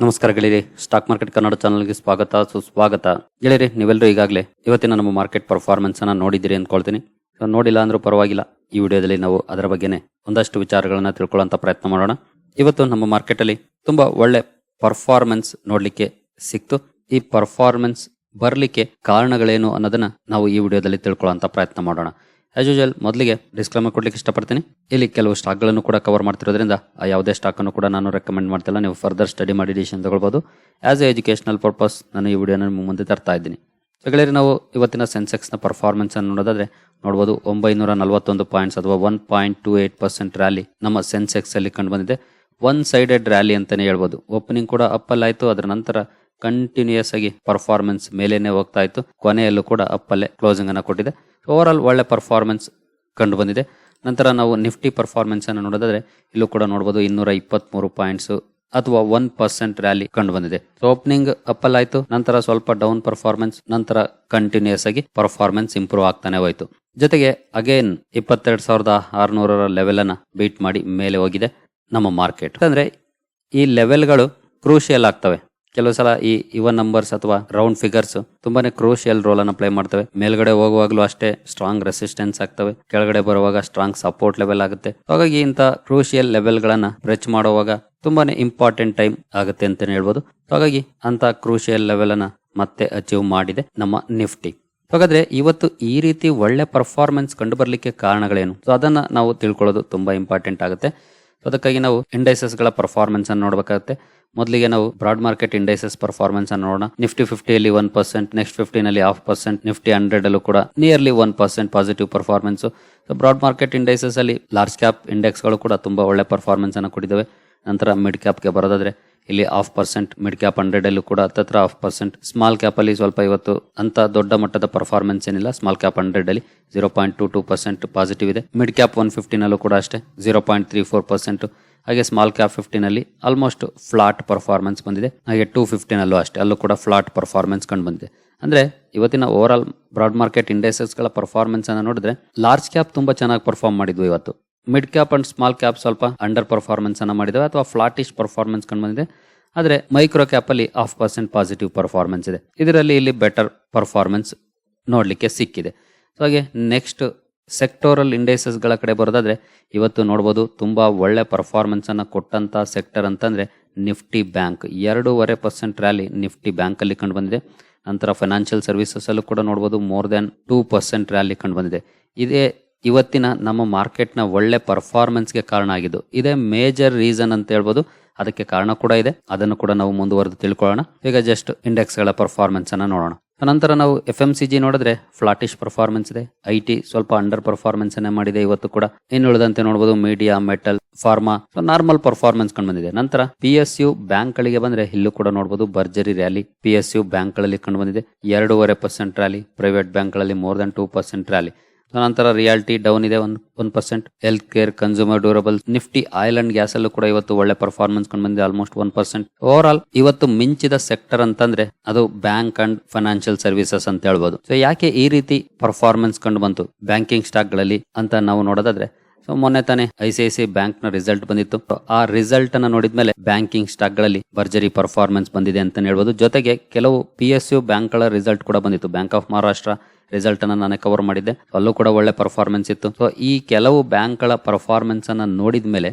ನಮಸ್ಕಾರ ಗೆಳೆಯರಿ stock market Kannada ಚಾನಲ್ಗೆ ಸ್ವಾಗತ, ಸುಸ್ವಾಗತ. ಗೆಳೆಯರಿ, ನೀವೆಲ್ಲರೂ ಈಗಾಗಲೇ ಇವತ್ತಿನ ನಮ್ಮ ಮಾರ್ಕೆಟ್ ಪರ್ಫಾರ್ಮೆನ್ಸ್ ಅನ್ನ ನೋಡಿದ್ದೀರಿ ಅಂದ್ಕೊಳ್ತೀನಿ. ನೋಡಿಲ್ಲ ಅಂದ್ರೂ ಪರವಾಗಿಲ್ಲ, ಈ ವಿಡಿಯೋದಲ್ಲಿ ನಾವು ಅದರ ಬಗ್ಗೆನೇ ಒಂದಷ್ಟು ವಿಚಾರಗಳನ್ನ ತಿಳ್ಕೊಳ್ಳೋಂಥ ಪ್ರಯತ್ನ ಮಾಡೋಣ. ಇವತ್ತು ನಮ್ಮ ಮಾರ್ಕೆಟ್ ಅಲ್ಲಿ ತುಂಬಾ ಒಳ್ಳೆ ಪರ್ಫಾರ್ಮೆನ್ಸ್ ನೋಡ್ಲಿಕ್ಕೆ ಸಿಕ್ತು. ಈ ಪರ್ಫಾರ್ಮೆನ್ಸ್ ಬರ್ಲಿಕ್ಕೆ ಕಾರಣಗಳೇನು ಅನ್ನೋದನ್ನ ನಾವು ಈ ವಿಡಿಯೋದಲ್ಲಿ ತಿಳ್ಕೊಳ್ಳೋಂಥ ಪ್ರಯತ್ನ ಮಾಡೋಣ. ಆಸ್ ಯೂಜಲ್ ಮೊದಲಿಗೆ ಡಿಸ್ಕ್ಲೇಮರ್ ಕೊಡ್ಲಿಕ್ಕೆ ಇಷ್ಟಪಡ್ತೀನಿ. ಇಲ್ಲಿ ಕೆಲವು ಸ್ಟಾಕ್ಗಳನ್ನು ಕೂಡ ಕವರ್ ಮಾಡ್ತಿರೋದ್ರಿಂದ ಆ ಯಾವುದೇ ಸ್ಟಾಕ್ ಅನ್ನು ಕೂಡ ನಾನು ರೆಕಮೆಂಡ್ ಮಾಡ್ತಿಲ್ಲ. ನೀವು ಫರ್ದರ್ ಸ್ಟಡಿ ಮಾಡಿ ಡಿಸಿಷನ್ ತಗೊಳ್ಬೋದು. ಆಸ್ ಎ ಎಜುಕೇಶನಲ್ ಪರ್ಪಸ್ ನಾನು ಈ ವಿಡಿಯೋನ ನಿಮ್ಮ ಮುಂದೆ ತರ್ತಾ ಇದ್ದೀನಿ. ಸೊ ನಾವು ಇವತ್ತಿನ ಸೆನ್ಸೆಕ್ಸ್ನ ಪರ್ಫಾರ್ಮೆನ್ಸ್ ಅನ್ನು ನೋಡೋದಾದ್ರೆ ನೋಡ್ಬೋದು ಒಂಬೈನೂರ ನಲವತ್ತೊಂದು ಪಾಯಿಂಟ್ಸ್ ಅಥವಾ one point two eight percent rally ನಮ್ಮ ಸೆನ್ಸೆಕ್ಸ್ ಅಲ್ಲಿ ಕಂಡು ಬಂದಿದೆ ಒನ್ ಸೈಡೆಡ್ ರ್ಯಾಲಿ ಅಂತಾನೆ ಹೇಳ್ಬೋದು. ಓಪನಿಂಗ್ ಕೂಡ ಅಪ್ಪಲ್ ಆಯ್ತು. ಅದರ ನಂತರ ಕಂಟಿನ್ಯೂಯಸ್ ಆಗಿ ಪರ್ಫಾರ್ಮೆನ್ಸ್ ಮೇಲೇನೆ ಹೋಗ್ತಾ ಇತ್ತು. ಕೊನೆಯಲ್ಲೂ ಕೂಡ ಅಪ್ಪಲ್ಲೇ ಕ್ಲೋಸಿಂಗ್ ಅನ್ನು ಕೊಟ್ಟಿದೆ. ಓವರ್ ಆಲ್ ಒಳ್ಳೆ ಪರ್ಫಾರ್ಮೆನ್ಸ್ ಕಂಡು ಬಂದಿದೆ ನಂತರ ನಾವು ನಿಫ್ಟಿ ಪರ್ಫಾರ್ಮೆನ್ಸನ್ನು ನೋಡೋದಾದ್ರೆ, ಇಲ್ಲೂ ಕೂಡ ನೋಡ್ಬೋದು ಇನ್ನೂರ ಇಪ್ಪತ್ಮೂರು ಪಾಯಿಂಟ್ಸ್ ಅಥವಾ ಒನ್ ಪರ್ಸೆಂಟ್ ರ್ಯಾಲಿ ಕಂಡು ಬಂದಿದೆ ಓಪನಿಂಗ್ ಅಪ್ಪಲ್ ಆಯ್ತು ನಂತರ ಸ್ವಲ್ಪ ಡೌನ್ ಪರ್ಫಾರ್ಮೆನ್ಸ್ ನಂತರ ಕಂಟಿನ್ಯೂಸ್ ಆಗಿ ಪರ್ಫಾರ್ಮೆನ್ಸ್ ಇಂಪ್ರೂವ್ ಆಗ್ತಾನೆ ಹೋಯಿತು. ಜೊತೆಗೆ ಅಗೇನ್ ಇಪ್ಪತ್ತೆರಡು ಸಾವಿರದ ಆರುನೂರರ ಲೆವೆಲನ್ನು ಬೀಟ್ ಮಾಡಿ ಮೇಲೆ ಹೋಗಿದೆ ನಮ್ಮ ಮಾರ್ಕೆಟ್ ಅಂದ್ರೆ ಈ ಲೆವೆಲ್ಗಳು ಕ್ರೂಷಿಯಲ್ ಆಗ್ತವೆ. ಕೆಲವು ಸಲ ಈ ಇವನ್ ನಂಬರ್ಸ್ ಅಥವಾ ರೌಂಡ್ ಫಿಗರ್ಸ್ ತುಂಬಾನೇ ಕ್ರೂಷಿಯಲ್ ರೋಲ್ ಅನ್ನು ಪ್ಲೇ ಮಾಡ್ತವೆ. ಮೇಲ್ಗಡೆ ಹೋಗುವಾಗಲೂ ಅಷ್ಟೇ ಸ್ಟ್ರಾಂಗ್ ರೆಸಿಸ್ಟೆನ್ಸ್ ಆಗ್ತವೆ. ಕೆಳಗಡೆ ಬರುವಾಗ ಸ್ಟ್ರಾಂಗ್ ಸಪೋರ್ಟ್ ಲೆವೆಲ್ ಆಗುತ್ತೆ. ಹಾಗಾಗಿ ಇಂತ ಕ್ರೂಷಿಯಲ್ ಲೆವೆಲ್ ಗಳನ್ನ ಬ್ರೆಚ್ ಮಾಡುವಾಗ ತುಂಬಾನೇ ಇಂಪಾರ್ಟೆಂಟ್ ಟೈಮ್ ಆಗುತ್ತೆ ಅಂತಾನೆ ಹೇಳ್ಬೋದು. ಹಾಗಾಗಿ ಅಂತ ಕ್ರೂಷಿಯಲ್ ಲೆವೆಲ್ ಅನ್ನ ಮತ್ತೆ ಅಚೀವ್ ಮಾಡಿದೆ ನಮ್ಮ ನಿಫ್ಟಿ ಹಾಗಾದ್ರೆ ಇವತ್ತು ಈ ರೀತಿ ಒಳ್ಳೆ ಪರ್ಫಾರ್ಮೆನ್ಸ್ ಕಂಡು ಬರಲಿಕ್ಕೆ ಕಾರಣಗಳೇನು? ಸೊ ಅದನ್ನ ನಾವು ತಿಳ್ಕೊಳ್ಳೋದು ತುಂಬಾ ಇಂಪಾರ್ಟೆಂಟ್ ಆಗುತ್ತೆ. ಅದಕ್ಕಾಗಿ ನಾವು ಇಂಡೈಸಸ್ಗಳ ಪರ್ಫಾರ್ಮೆನ್ಸ್ ಅನ್ನು ನೋಡಬೇಕಾಗುತ್ತೆ. ಮೊದಲಿಗೆ ನಾವು ಬ್ರಾಡ್ ಮಾರ್ಕೆಟ್ ಇಂಡೈಸಸ್ ಪರ್ಫಾರ್ಮೆನ್ಸ್ ಅನ್ನು ನೋಡೋಣ. ನಿಫ್ಟಿ ಫಿಫ್ಟಿಯಲ್ಲಿ ಒನ್ ಪರ್ಸೆಂಟ್ ನೆಕ್ಸ್ಟ್ ಫಿಫ್ಟಿನಲ್ಲಿ ಹಾಫ್ ಪರ್ಸೆಂಟ್ ನಿಫ್ಟಿ ಹಂಡ್ರೆಡ್ ಅಲ್ಲೂ ಕೂಡ nearly one percent positive performance broad market indices ಅಲ್ಲಿ ಲಾರ್ಜ್ ಕ್ಯಾಪ್ ಇಂಡೆಕ್ಸ್ಗಳು ಕೂಡ ತುಂಬಾ ಒಳ್ಳೆ ಪರ್ಫಾರ್ಮೆನ್ಸ್ ಅನ್ನು ಕೊಟ್ಟಿದ್ದಾವೆ. ನಂತರ ಮಿಡ್ ಕ್ಯಾಪ್ಗೆ ಬರೋದಾದರೆ ಇಲ್ಲಿ ಹಾಫ್ ಪರ್ಸೆಂಟ್ ಮಿಡ್ ಕ್ಯಾಪ್ ಹಂಡ್ರೆಡಲ್ಲೂ ಕೂಡ ಹತ್ತತ್ರ ಹಾಫ್ ಪರ್ಸೆಂಟ್ ಸ್ಮಾಲ್ ಕ್ಯಾಪಲ್ಲಿ ಸ್ವಲ್ಪ ಇವತ್ತು ಅಂತ ದೊಡ್ಡ ಮಟ್ಟದ ಪರ್ಫಾರ್ಮೆನ್ಸ್ ಏನಿಲ್ಲ. Small cap ಹಂಡ್ರೆಡಲ್ಲಿ zero point two two percent positive ಇದೆ. ಮಿಡ್ ಕ್ಯಾಪ್ ಒನ್ ಫಿಫ್ಟಿನಲ್ಲೂ ಕೂಡ ಅಷ್ಟೇ zero point three four percent ಹಾಗೆ ಸ್ಮಾಲ್ ಕ್ಯಾಪ್ ಫಿಫ್ಟಿನಲ್ಲಿ ಆಲ್ಮೋಸ್ಟ್ ಫ್ಲಾಟ್ ಪರ್ಫಾರ್ಮೆನ್ಸ್ ಬಂದಿದೆ. ಹಾಗೆ ಟೂ ಫಿಫ್ಟಿನಲ್ಲೂ ಅಷ್ಟೇ, ಅಲ್ಲೂ ಕೂಡ ಫ್ಲಾಟ್ ಪರ್ಫಾರ್ಮೆನ್ಸ್ ಕಂಡು ಬಂದಿದೆ. ಅಂದರೆ ಇವತ್ತಿನ ಓವರ್ ಆಲ್ ಬ್ರಾಡ್ ಮಾರ್ಕೆಟ್ ಇಂಡೈಸಸ್ಗಳ ಪರ್ಫಾರ್ಮೆನ್ಸ್ ಅನ್ನ ನೋಡಿದ್ರೆ ಲಾರ್ಜ್ ಕ್ಯಾಪ್ ತುಂಬ ಚೆನ್ನಾಗಿ ಪರ್ಫಾರ್ಮ್ ಮಾಡಿದ್ವು ಇವತ್ತು. Mid cap and small cap ಸ್ವಲ್ಪ ಅಂಡರ್ ಪರ್ಫಾರ್ಮೆನ್ಸ್ ಅನ್ನ ಮಾಡಿದಾವೆ ಅಥವಾ ಫ್ಲಾಟಿಶ್ ಪರ್ಫಾರ್ಮೆನ್ಸ್ ಕಂಡು ಬಂದಿದೆ. ಆದರೆ ಮೈಕ್ರೋ ಕ್ಯಾಪ್ ಅಲ್ಲಿ ಹಾಫ್ ಪರ್ಸೆಂಟ್ ಪಾಸಿಟಿವ್ ಪರ್ಫಾರ್ಮೆನ್ಸ್ ಇದೆ. ಇದರಲ್ಲಿ ಇಲ್ಲಿ ಬೆಟರ್ ಪರ್ಫಾರ್ಮೆನ್ಸ್ ನೋಡಲಿಕ್ಕೆ ಸಿಕ್ಕಿದೆ. ಸೊ ಹಾಗೆ ನೆಕ್ಸ್ಟ್ ಸೆಕ್ಟೋರಲ್ ಇಂಡೈಸಸ್ಗಳ ಕಡೆ ಬರೋದಾದರೆ ಇವತ್ತು ನೋಡ್ಬೋದು ತುಂಬ ಒಳ್ಳೆ ಪರ್ಫಾರ್ಮೆನ್ಸನ್ನು ಕೊಟ್ಟಂಥ ಸೆಕ್ಟರ್ ಅಂತಂದ್ರೆ ನಿಫ್ಟಿ ಬ್ಯಾಂಕ್. ಎರಡೂವರೆ ಪರ್ಸೆಂಟ್ ರ್ಯಾಲಿ ನಿಫ್ಟಿ ಬ್ಯಾಂಕ್ ಅಲ್ಲಿ ಕಂಡು ಬಂದಿದೆ. ನಂತರ ಫೈನಾನ್ಷಿಯಲ್ ಸರ್ವಿಸಸ್ ಅಲ್ಲೂ ಕೂಡ ನೋಡಬಹುದು more than two percent rally ಕಂಡು ಬಂದಿದೆ. ಇದೇ ಇವತ್ತಿನ ನಮ್ಮ ಮಾರ್ಕೆಟ್ನ ಒಳ್ಳೆ ಪರ್ಫಾರ್ಮೆನ್ಸ್ಗೆ ಕಾರಣ ಆಗಿದ್ದು. ಇದೇ ಮೇಜರ್ ರೀಸನ್ ಅಂತ ಹೇಳ್ಬೋದು. ಅದಕ್ಕೆ ಕಾರಣ ಕೂಡ ಇದೆ. ಅದನ್ನು ಕೂಡ ನಾವು ಮುಂದುವರೆದು ತಿಳ್ಕೊಳ್ಳೋಣ. ಈಗ ಜಸ್ಟ್ ಇಂಡೆಕ್ಸ್ಗಳ ಪರ್ಫಾರ್ಮೆನ್ಸ್ ಅನ್ನು ನೋಡೋಣ. ನಂತರ ನಾವು ಎಫ್ ಎಂ ಸಿ ಜಿ ನೋಡಿದ್ರೆ ಫ್ಲಾಟಿಶ್ ಪರ್ಫಾರ್ಮೆನ್ಸ್ ಇದೆ. ಐ ಟಿ ಸ್ವಲ್ಪ ಅಂಡರ್ ಪರ್ಫಾರ್ಮೆನ್ಸ್ ಅನ್ನೇ ಮಾಡಿದೆ ಇವತ್ತು ಕೂಡ. ಇನ್ನು ಉಳಿದಂತೆ ನೋಡಬಹುದು media metal pharma normal performance ಕಂಡು ಬಂದಿದೆ. ನಂತರ ಪಿ ಎಸ್ ಯು ಬ್ಯಾಂಕ್ ಗಳಿಗೆ ಬಂದ್ರೆ ಇಲ್ಲೂ ಕೂಡ ನೋಡಬಹುದು ಭರ್ಜರಿ ರ್ಯಾಲಿ ಪಿ ಎಸ್ ಯು ಬ್ಯಾಂಕ್ಗಳಲ್ಲಿ ಕಂಡು ಬಂದಿದೆ. ಎರಡೂವರೆ ಪರ್ಸೆಂಟ್ ರ್ಯಾಲಿ ಪ್ರೈವೇಟ್ ಬ್ಯಾಂಕ್ಗಳಲ್ಲಿ more than two percent rally ನಂತರ ರಿಯಾಲಿಟಿ ಡೌನ್ ಇದೆ ಒಂದು one percent health care consumer durable Nifty oil and gas ಅಲ್ಲೂ ಕೂಡ ಇವತ್ತು ಒಳ್ಳೆ ಪರ್ಫಾರ್ಮೆನ್ಸ್ ಕಂಡು ಬಂದಿದೆ almost one percent over all ಇವತ್ತು ಮಿಂಚಿದ ಸೆಕ್ಟರ್ ಅಂತಂದ್ರೆ ಅದು ಬ್ಯಾಂಕ್ ಅಂಡ್ ಫೈನಾನ್ಷಿಯಲ್ ಸರ್ವಿಸಸ್ ಅಂತ ಹೇಳ್ಬೋದು. ಸೊ ಯಾಕೆ ಈ ರೀತಿ ಪರ್ಫಾರ್ಮೆನ್ಸ್ ಕಂಡು ಬಂತು ಬ್ಯಾಂಕಿಂಗ್ ಸ್ಟಾಕ್ಗಳಲ್ಲಿ ಅಂತ ನಾವು ನೋಡೋದಾದ್ರೆ ಸೊ ಮೊನ್ನೆ ತಾನೇ ಐ ಸಿ ಐ ಸಿ ಬ್ಯಾಂಕ್ನ ರಿಸಲ್ಟ್ ಬಂದಿತ್ತು. ಆ ರಿಸಲ್ಟ್ ಅನ್ನ ನೋಡಿದ್ಮೇಲೆ ಬ್ಯಾಂಕಿಂಗ್ ಸ್ಟಾಕ್ಗಳಲ್ಲಿ ಭರ್ಜರಿ ಪರ್ಫಾರ್ಮೆನ್ಸ್ ಬಂದಿದೆ ಅಂತ ಹೇಳ್ಬೋದು. ಜೊತೆಗೆ ಕೆಲವು ಪಿ ಎಸ್ ಯು ಬ್ಯಾಂಕ್ಗಳ ರಿಸಲ್ಟ್ ಕೂಡ ಬಂದಿತ್ತು. ಬ್ಯಾಂಕ್ ಆಫ್ ಮಹಾರಾಷ್ಟ್ರ ರಿಸಲ್ಟ್ ಅನ್ನ ನಾನು ಕವರ್ ಮಾಡಿದ್ದೆ. ಅಲ್ಲೂ ಕೂಡ ಒಳ್ಳೆ ಪರ್ಫಾರ್ಮೆನ್ಸ್ ಇತ್ತು. ಸೊ ಈ ಕೆಲವು ಬ್ಯಾಂಕ್ಗಳ ಪರ್ಫಾರ್ಮೆನ್ಸ್ ಅನ್ನ ನೋಡಿದ ಮೇಲೆ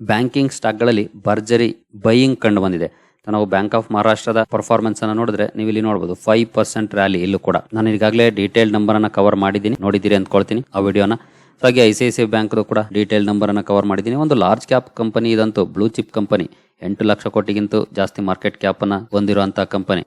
ಬ್ಯಾಂಕಿಂಗ್ ಸ್ಟಾಕ್ಗಳಲ್ಲಿ ಭರ್ಜರಿ ಬೈಯಿಂಗ್ ಕಂಡು ಬಂದಿದೆ. ನಾವು ಬ್ಯಾಂಕ್ ಆಫ್ ಮಹಾರಾಷ್ಟ್ರದ ಪರ್ಫಾರ್ಮೆನ್ಸ್ ಅನ್ನ ನೋಡಿದ್ರೆ ನೀವು ಇಲ್ಲಿ ನೋಡಬಹುದು ಫೈವ್ ಪರ್ಸೆಂಟ್ ರ್ಯಾಲಿ ಇಲ್ಲೂ ಕೂಡ. ನಾನು ಈಗಾಗಲೇ ಡೀಟೇಲ್ ನಂಬರ್ ಅನ್ನ ಕವರ್ ಮಾಡಿದ್ದೀನಿ. ನೋಡಿದ್ದೀರಿ ಅಂದ್ಕೊಳ್ತೀನಿ ಆ ವಿಡಿಯೋನ. ಹಾಗೆ I C I C bank ಕೂಡ ಡೀಟೇಲ್ ನಂಬರ್ ಅನ್ನ ಕವರ್ ಮಾಡಿದ್ದೀನಿ. ಒಂದು ಲಾರ್ಜ್ ಕ್ಯಾಪ್ ಕಂಪನಿ ಇದಂತೂ ಬ್ಲೂ ಚಿಪ್ ಕಂಪನಿ ಎಂಟು ಲಕ್ಷ ಕೋಟಿಗಿಂತ ಜಾಸ್ತಿ ಮಾರ್ಕೆಟ್ ಕ್ಯಾಪ್ ಅನ್ನ ಹೊಂದಿರುವಂತಹ ಕಂಪನಿ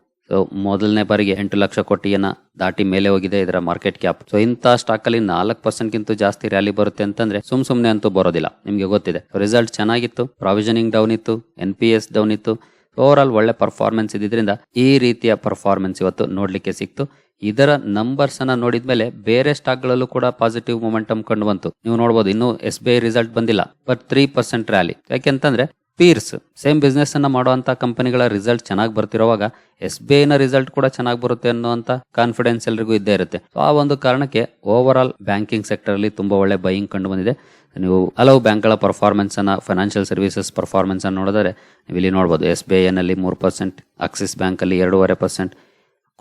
ಮೊದಲನೇ ಬಾರಿಗೆ ಎಂಟು ಲಕ್ಷ ಕೋಟಿಯನ್ನ ದಾಟಿ ಮೇಲೆ ಹೋಗಿದೆ ಇದರ ಮಾರ್ಕೆಟ್ ಕ್ಯಾಪ್ ಸೊ ಇಂಥ ಸ್ಟಾಕ್ ಅಲ್ಲಿ ನಾಲ್ಕು ಪರ್ಸೆಂಟ್ ಗಿಂತ ಜಾಸ್ತಿ ರ್ಯಾಲಿ ಬರುತ್ತೆ ಅಂತಂದ್ರೆ ಸುಮ್ ಸುಮ್ನೆ ಅಂತೂ ಬರೋದಿಲ್ಲ. ನಿಮಗೆ ಗೊತ್ತಿದೆ. ರಿಸಲ್ಟ್ ಚೆನ್ನಾಗಿತ್ತು ಪ್ರಾವಿಷನಿಂಗ್ ಡೌನ್ ಇತ್ತು ಎನ್ ಪಿ ಎಸ್ ಡೌನ್ ಇತ್ತು. ಓವರ್ ಆಲ್ ಒಳ್ಳೆ ಪರ್ಫಾರ್ಮೆನ್ಸ್ ಇದ್ದಿದ್ರಿಂದ ಈ ರೀತಿಯ ಪರ್ಫಾರ್ಮೆನ್ಸ್ ಇವತ್ತು ನೋಡ್ಲಿಕ್ಕೆ ಸಿಕ್ತು. ಇದರ ನಂಬರ್ಸ್ ಅನ್ನ ನೋಡಿದ್ಮೇಲೆ ಬೇರೆ ಸ್ಟಾಕ್ ಗಳಲ್ಲೂ ಕೂಡ ಪಾಸಿಟಿವ್ ಮೊಮೆಂಟಮ್ ಕಂಡು ಬಂತು. ನೀವು ನೋಡಬಹುದು ಇನ್ನು ಎಸ್ ಬಿ ಐ ರಿಸಲ್ಟ್ ಬಂದಿಲ್ಲ ಬಟ್ ತ್ರೀ ಪರ್ಸೆಂಟ್ ರ್ಯಾಲಿ ಯಾಕೆಂತಂದ್ರೆ ಪೀರ್ಸ್ ಸೇಮ್ ಬಿಸ್ನೆಸ್ ಮಾಡುವಂಥ ಕಂಪನಿಗಳ ರಿಸಲ್ಟ್ ಚೆನ್ನಾಗಿ ಬರ್ತಿರೋವಾಗ ಎಸ್ ಬಿ ಐನ ರಿಸಲ್ಟ್ ಕೂಡ ಚೆನ್ನಾಗಿ ಬರುತ್ತೆ ಅನ್ನುವಂಥ ಕಾನ್ಫಿಡೆನ್ಸ್ ಎಲ್ರಿಗೂ ಇದ್ದೇ ಇರುತ್ತೆ. ಆ ಒಂದು ಕಾರಣಕ್ಕೆ ಓವರ್ ಆಲ್ ಬ್ಯಾಂಕಿಂಗ್ ಸೆಕ್ಟರ್ ಅಲ್ಲಿ ತುಂಬಾ ಒಳ್ಳೆ ಬೈಯಿಂಗ್ ಕಂಡು ಬಂದಿದೆ. ನೀವು ಹಲವು ಬ್ಯಾಂಕ್ಗಳ ಪರ್ಫಾರ್ಮೆನ್ಸನ್ನು ಫೈನಾನ್ಷಿಯಲ್ ಸರ್ವಿಸಸ್ ಪರ್ಫಾರ್ಮೆನ್ಸನ್ನು ನೋಡಿದರೆ ನೀವು ಇಲ್ಲಿ ನೋಡಬಹುದು ಎಸ್ ಬಿ ಐನಲ್ಲಿ ಮೂರು ಪರ್ಸೆಂಟ್ ಆಕ್ಸಿಸ್ ಬ್ಯಾಂಕ್ ಅಲ್ಲಿ ಎರಡೂವರೆ ಪರ್ಸೆಂಟ್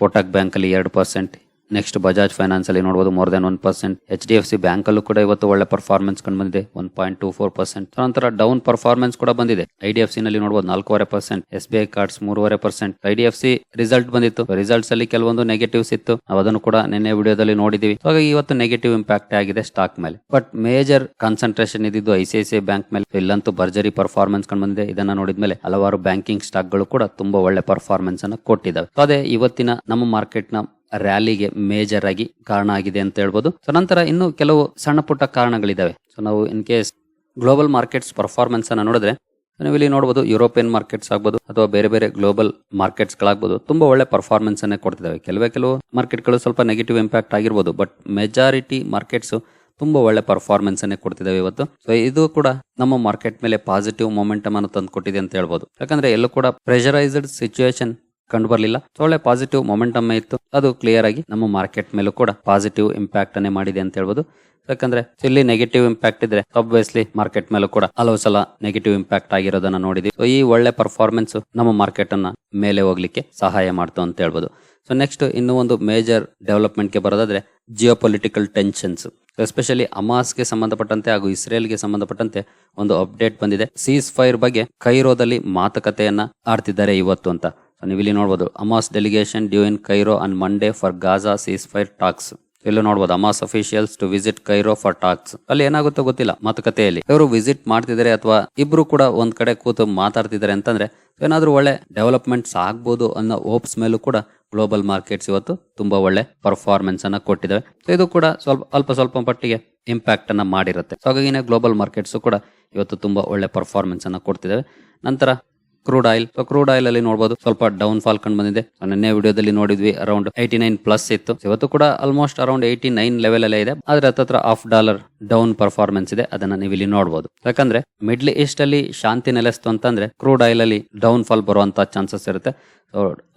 ಕೋಟಕ್ ಬ್ಯಾಂಕ್ ಅಲ್ಲಿ ಎರಡು ಪರ್ಸೆಂಟ್ ನೆಕ್ಸ್ಟ್ ಬಜಾಜ್ ಫೈನಾನ್ಸ್ ಅಲ್ಲಿ ನೋಡಬಹುದು more than one percent H D F C bank ಅಲ್ಲೂ ಕೂಡ ಇವತ್ತು ಒಳ್ಳೆ ಪರ್ಫಾರ್ಮೆನ್ಸ್ ಕಂಡು ಬಂದಿದೆ one point two four percent ನಂತರ ಡೌನ್ ಪರ್ಫಾರ್ಮೆನ್ಸ್ ಕೂಡ ಬಂದಿದೆ. ಐ ಡಿ ಎಫ್ ಸಿ ನಲ್ಲಿ ನೋಡಬಹುದು ನಾಲ್ಕೂವರೆ percent S B I cards ಮೂರುವರೆ percent I D F C result ಬಂದಿತ್ತು. ರಿಸಲ್ಟ್ಸ್ ಅಲ್ಲಿ ಕೆಲವೊಂದು ನೆಗೆಟಿವ್ಸ್ ಇತ್ತು. ಅದನ್ನು ಕೂಡ ನಿನ್ನೆ ವಿಡಿಯೋದಲ್ಲಿ ನೋಡಿದೀವಿ. ಹಾಗಾಗಿ ಇವತ್ತು ನೆಗೆಟಿವ್ ಇಂಪ್ಯಾಕ್ಟ್ ಆಗಿದೆ ಸ್ಟಾಕ್ ಮೇಲೆ. ಬಟ್ ಮೇಜರ್ ಕಾನ್ಸಂಟ್ರೇಷನ್ ಇದ್ದಿದ್ದು ಐ ಸಿ ಬ್ಯಾಂಕ್ ಮೇಲೆ. ಇಲ್ಲಂತೂ ಭರ್ಜರಿ ಪರ್ಫಾರ್ಮೆನ್ಸ್ ಕಂಡು ಬಂದಿದೆ ಇದನ್ನ ನೋಡಿದ್ಮೇಲೆ ಹಲವಾರು ಬ್ಯಾಂಕಿಂಗ್ ಸ್ಟಾಕ್ಗಳು ಕೂಡ ತುಂಬಾ ಒಳ್ಳೆ ಪರ್ಫಾರ್ಮೆನ್ಸ್ ಅನ್ನು ಕೊಟ್ಟಿದ್ದಾವೆ. ಅದೇ ಇವತ್ತಿನ ನಮ್ಮ ಮಾರ್ಕೆಟ್ನ ರ್ಯಾಲಿಗೆ ಮೇಜರ್ ಆಗಿ ಕಾರಣ ಆಗಿದೆ ಅಂತ ಹೇಳ್ಬೋದು. ಸೊ ನಂತರ ಇನ್ನು ಕೆಲವು ಸಣ್ಣ ಪುಟ್ಟ ಕಾರಣಗಳಿದಾವೆ. ಸೊ ನಾವು in case global markets performance ಅನ್ನ ನೋಡಿದ್ರೆ ನೀವು ಇಲ್ಲಿ ನೋಡಬಹುದು ಯುರೋಪಿಯನ್ ಮಾರ್ಕೆಟ್ಸ್ ಆಗ್ಬೋದು ಅಥವಾ ಬೇರೆ ಬೇರೆ ಗ್ಲೋಬಲ್ ಮಾರ್ಕೆಟ್ಸ್ ಗಳಾಗ್ಬೋದು ತುಂಬಾ ಒಳ್ಳೆ ಪರ್ಫಾರ್ಮೆನ್ಸ್ ಅನ್ನೇ ಕೊಡ್ತಿದ್ದಾವೆ ಕೆಲವೇ ಕೆಲವು ಮಾರ್ಕೆಟ್ಗಳು ಸ್ವಲ್ಪ ನೆಗೆಟಿವ್ ಇಂಪ್ಯಾಕ್ಟ್ ಆಗಿರ್ಬೋದು ಬಟ್ ಮೆಜಾರಿಟಿ ಮಾರ್ಕೆಟ್ಸ್ ತುಂಬಾ ಒಳ್ಳೆ ಪರ್ಫಾರ್ಮೆನ್ಸ್ ಅನ್ನೇ ಕೊಡ್ತಿದ್ದಾವೆ ಇವತ್ತು. ಸೊ ಇದು ಕೂಡ ನಮ್ಮ ಮಾರ್ಕೆಟ್ ಮೇಲೆ ಪಾಸಿಟಿವ್ ಮೊಮೆಂಟಮ್ ಅನ್ನು ತಂದು ಕೊಟ್ಟಿದೆ ಅಂತ ಹೇಳ್ಬೋದು. ಯಾಕಂದ್ರೆ ಎಲ್ಲೂ ಕೂಡ ಪ್ರೆಷರೈಸ್ಡ್ ಸಿಚುವೇಶನ್ ಕಂಡು ಬರಲಿಲ್ಲ. ಒಳ್ಳೆ ಪಾಸಿಟಿವ್ ಮೊಮೆಂಟಮ್ ಇತ್ತು. ಅದು ಕ್ಲಿಯರ್ ಆಗಿ ನಮ್ಮ ಮಾರ್ಕೆಟ್ ಮೇಲೂ ಕೂಡ ಪಾಸಿಟಿವ್ ಇಂಪ್ಯಾಕ್ಟ್ ಅನ್ನೇ ಮಾಡಿದೆ ಅಂತ ಹೇಳ್ಬೋದು. ಯಾಕಂದ್ರೆ ಇಲ್ಲಿ ನೆಗೆಟಿವ್ ಇಂಪ್ಯಾಕ್ಟ್ ಇದ್ರೆ ಅಬ್ವಿಯಸ್ಲಿ ಮಾರ್ಕೆಟ್ ಮೇಲೂ ಕೂಡ ಹಲವು ಸಲ ನೆಗೆಟಿವ್ ಇಂಪ್ಯಾಕ್ಟ್ ಆಗಿರೋದನ್ನ ನೋಡಿದ್ವಿ. ಸೊ ಈ ಒಳ್ಳೆ ಪರ್ಫಾರ್ಮೆನ್ಸ್ ನಮ್ಮ ಮಾರ್ಕೆಟ್ ಅನ್ನ ಮೇಲೆ ಹೋಗ್ಲಿಕ್ಕೆ ಸಹಾಯ ಮಾಡ್ತು ಅಂತ ಹೇಳ್ಬೋದು. ಸೊ ನೆಕ್ಸ್ಟ್ ಇನ್ನೂ ಒಂದು ಮೇಜರ್ ಡೆವಲಪ್ಮೆಂಟ್ಗೆ ಬರೋದಾದ್ರೆ ಜಿಯೋ ಪೊಲಿಟಿಕಲ್ ಟೆನ್ಷನ್ಸ್ ಎಸ್ಪೆಷಲಿ ಅಮಾಸ್ಗೆ ಸಂಬಂಧಪಟ್ಟಂತೆ ಹಾಗೂ ಇಸ್ರೇಲ್ಗೆ ಸಂಬಂಧಪಟ್ಟಂತೆ ಒಂದು ಅಪ್ಡೇಟ್ ಬಂದಿದೆ. ಸೀಸ್ ಫೈರ್ ಬಗ್ಗೆ ಕೈರೋದಲ್ಲಿ ಮಾತುಕತೆಯನ್ನ ಆಡ್ತಿದ್ದಾರೆ ಇವತ್ತು ಅಂತ. ಸೊ ನೀವು ಇಲ್ಲಿ ನೋಡಬಹುದು Hamas delegation due in Cairo on Monday for Gaza ceasefire talks ಇಲ್ಲೂ ನೋಡಬಹುದು Hamas officials to visit Cairo for talks ಅಲ್ಲಿ ಏನಾಗುತ್ತೋ ಗೊತ್ತಿಲ್ಲ ಮಾತುಕತೆಯಲ್ಲಿ. ಇವರು ವಿಸಿಟ್ ಮಾಡ್ತಿದ್ದಾರೆ ಅಥವಾ ಇಬ್ರು ಕೂಡ ಒಂದ್ ಕಡೆ ಕೂತು ಮಾತಾಡ್ತಿದ್ದಾರೆ ಅಂತಂದ್ರೆ ಏನಾದ್ರೂ ಒಳ್ಳೆ ಡೆವಲಪ್ಮೆಂಟ್ಸ್ ಆಗ್ಬೋದು ಅನ್ನೋ ಹೋಪ್ಸ್ ಮೇಲೂ ಕೂಡ ಗ್ಲೋಬಲ್ ಮಾರ್ಕೆಟ್ಸ್ ಇವತ್ತು ತುಂಬಾ ಒಳ್ಳೆ ಪರ್ಫಾರ್ಮೆನ್ಸ್ ಅನ್ನ ಕೊಟ್ಟಿದ್ದಾವೆ ಸೊ ಇದು ಕೂಡ ಸ್ವಲ್ಪ, ಅಲ್ಪ ಸ್ವಲ್ಪ ಮಟ್ಟಿಗೆ ಇಂಪ್ಯಾಕ್ಟ್ ಅನ್ನ ಮಾಡಿರುತ್ತೆ. ಹಾಗಾಗಿ ಗ್ಲೋಬಲ್ ಮಾರ್ಕೆಟ್ಸ್ ಕೂಡ ಇವತ್ತು ತುಂಬಾ ಒಳ್ಳೆ ಪರ್ಫಾರ್ಮೆನ್ಸ್ ಅನ್ನ ಕೊಡ್ತಿದ್ದಾವೆ ನಂತರ crude oil so crude oil ಅಲ್ಲಿ ನೋಡಬಹುದು ಸ್ವಲ್ಪ ಡೌನ್ ಫಾಲ್ ಕಂಡು ಬಂದಿದೆ. ನಿನ್ನೆ ವಿಡಿಯೋದಲ್ಲಿ ನೋಡಿದ್ವಿ ಅರೌಂಡ್ ಏಯ್ಟಿ ನೈನ್ ಪ್ಲಸ್ ಇತ್ತು. ಇವತ್ತು ಕೂಡ almost around eighty nine level ಅಲ್ಲೇ ಇದೆ. ಆದ್ರೆ ಹತ್ತತ್ರ ಹಾಫ್ ಡಾಲರ್ ಡೌನ್ ಪರ್ಫಾರ್ಮೆನ್ಸ್ ಇದೆ. ಅದನ್ನ ನೀವು ಇಲ್ಲಿ ನೋಡಬಹುದು ಯಾಕಂದ್ರೆ ಮಿಡ್ಲ್ ಈಸ್ಟ್ ಅಲ್ಲಿ ಶಾಂತಿ ನೆಲೆಸ್ತು ಅಂತಂದ್ರೆ ಕ್ರೂಡ್ ಆಯಿಲ್ ಅಲ್ಲಿ ಡೌನ್ ಫಾಲ್ ಬರುವಂತ ಚಾನ್ಸಸ್ ಇರುತ್ತೆ.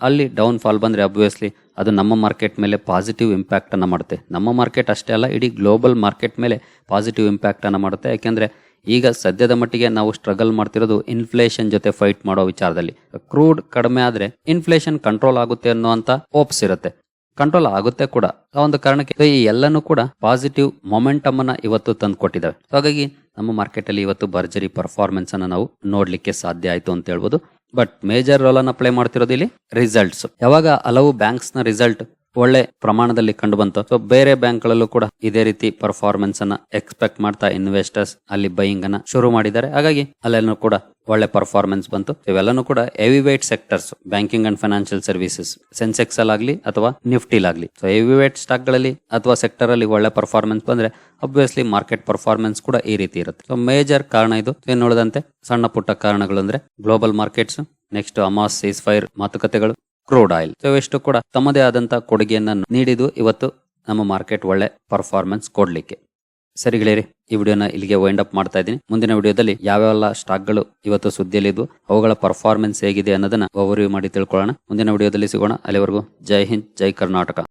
ಅಲ್ಲಿ ಡೌನ್ ಫಾಲ್ ಬಂದ್ರೆ ಅಬ್ವಿಯಸ್ಲಿ ಅದು ನಮ್ಮ ಮಾರ್ಕೆಟ್ ಮೇಲೆ ಪಾಸಿಟಿವ್ ಇಂಪ್ಯಾಕ್ಟ್ ಅನ್ನ ಮಾಡುತ್ತೆ. ನಮ್ಮ ಮಾರ್ಕೆಟ್ ಅಷ್ಟೇ ಅಲ್ಲ, ಇಡೀ ಗ್ಲೋಬಲ್ ಮಾರ್ಕೆಟ್ ಮೇಲೆ ಪಾಸಿಟಿವ್ ಇಂಪ್ಯಾಕ್ಟ್ ಅನ್ನ ಮಾಡುತ್ತೆ. ಯಾಕೆಂದ್ರೆ ಈಗ ಸದ್ಯದ ಮಟ್ಟಿಗೆ ನಾವು ಸ್ಟ್ರಗಲ್ ಮಾಡ್ತಿರೋದು ಇನ್ಫ್ಲೇಷನ್ ಜೊತೆ ಫೈಟ್ ಮಾಡೋ ವಿಚಾರದಲ್ಲಿ. ಕ್ರೂಡ್ ಕಡಿಮೆ ಆದ್ರೆ ಇನ್ಫ್ಲೇಷನ್ ಕಂಟ್ರೋಲ್ ಆಗುತ್ತೆ ಅನ್ನುವಂತ ಓಪ್ಸ್ ಇರುತ್ತೆ. ಕಂಟ್ರೋಲ್ ಆಗುತ್ತೆ ಕೂಡ. ಆ ಒಂದು ಕಾರಣಕ್ಕೆ ಈ ಎಲ್ಲನೂ ಕೂಡ ಪಾಸಿಟಿವ್ ಮೊಮೆಂಟಮ್ ಅನ್ನ ಇವತ್ತು ತಂದು ಕೊಟ್ಟಿದ್ದಾವೆ. ಹಾಗಾಗಿ ನಮ್ಮ ಮಾರ್ಕೆಟ್ ಅಲ್ಲಿ ಇವತ್ತು ಭರ್ಜರಿ ಪರ್ಫಾರ್ಮೆನ್ಸ್ ಅನ್ನ ನಾವು ನೋಡ್ಲಿಕ್ಕೆ ಸಾಧ್ಯ ಆಯ್ತು ಅಂತ ಹೇಳ್ಬೋದು. ಬಟ್ ಮೇಜರ್ ರೋಲ್ ಅನ್ನ ಪ್ಲೇ ಮಾಡ್ತಿರೋದು ಇಲ್ಲಿ ರಿಸಲ್ಟ್ಸ್ ಯಾವಾಗ ಹಲವು ಬ್ಯಾಂಕ್ಸ್ನ ರಿಸಲ್ಟ್ ಒಳ್ಳೆ ಪ್ರಮಾಣದಲ್ಲಿ ಕಂಡು ಬಂತು ಸೊ ಬೇರೆ ಬ್ಯಾಂಕ್ ಗಳಲ್ಲೂ ಕೂಡ ಇದೇ ರೀತಿ ಪರ್ಫಾರ್ಮೆನ್ಸ್ ಅನ್ನ ಎಕ್ಸ್ಪೆಕ್ಟ್ ಮಾಡ್ತಾ ಇನ್ವೆಸ್ಟರ್ಸ್ ಅಲ್ಲಿ ಬೈಯಿಂಗ್ ಅನ್ನ ಶುರು ಮಾಡಿದ್ದಾರೆ. ಹಾಗಾಗಿ ಅಲ್ಲೆಲ್ಲೂ ಕೂಡ ಒಳ್ಳೆ ಪರ್ಫಾರ್ಮೆನ್ಸ್ ಬಂತು. ಇವೆಲ್ಲನೂ ಕೂಡ heavyweight sectors banking and financial services Sensex ಅಲ್ಲಾಗ್ಲಿ ಅಥವಾ ನಿಫ್ಟಿಲಾಗ್ಲಿ ಸೊ ಹೆವಿವೇಟ್ ಸ್ಟಾಕ್ಗಳಲ್ಲಿ ಅಥವಾ ಸೆಕ್ಟರ್ ಅಲ್ಲಿ ಒಳ್ಳೆ ಪರ್ಫಾರ್ಮೆನ್ಸ್ ಬಂದ್ರೆ ಅಬ್ವಿಯಸ್ಲಿ ಮಾರ್ಕೆಟ್ ಪರ್ಫಾರ್ಮೆನ್ಸ್ ಕೂಡ ಈ ರೀತಿ ಇರುತ್ತೆ. ಸೊ ಮೇಜರ್ ಕಾರಣ ಇದು. ಏನ್ ನೋಡಿದಂತೆ ಸಣ್ಣ ಪುಟ್ಟ ಕಾರಣಗಳು ಅಂದ್ರೆ global markets next Hamas ceasefire ಮಾತುಕತೆಗಳು ಕ್ರೂಡ್ ಆಯಿಲ್ ಸೊ ಇವೆಷ್ಟು ಕೂಡ. ತಮ್ಮದೇ ಆದಂತಹ ಕೊಡುಗೆಯನ್ನ ನೀಡಿದ್ದು ಇವತ್ತು ನಮ್ಮ ಮಾರ್ಕೆಟ್ ಒಳ್ಳೆ ಪರ್ಫಾರ್ಮೆನ್ಸ್ ಕೊಡ್ಲಿಕ್ಕೆ. ಸರಿ ಗೆಳೆಯರಿ, ಈ ವಿಡಿಯೋನ ಇಲ್ಲಿಗೆ ವೈಂಡ್ ಅಪ್ ಮಾಡ್ತಾ ಇದ್ದೀನಿ. ಮುಂದಿನ ವಿಡಿಯೋದಲ್ಲಿ ಯಾವ್ಯಾವ ಸ್ಟಾಕ್ಗಳು ಇವತ್ತು ಸುದ್ದಿಯಲ್ಲಿದ್ದು ಅವುಗಳ ಪರ್ಫಾರ್ಮೆನ್ಸ್ ಹೇಗಿದೆ ಅನ್ನೋದನ್ನ ಓವರ್ವ್ಯೂ ಮಾಡಿ ತಿಳ್ಕೊಳ್ಳೋಣ. ಮುಂದಿನ ವಿಡಿಯೋದಲ್ಲಿ ಸಿಗೋಣ. ಅಲ್ಲಿವರೆಗೂ ಜೈ ಹಿಂದ್, ಜೈ ಕರ್ನಾಟಕ.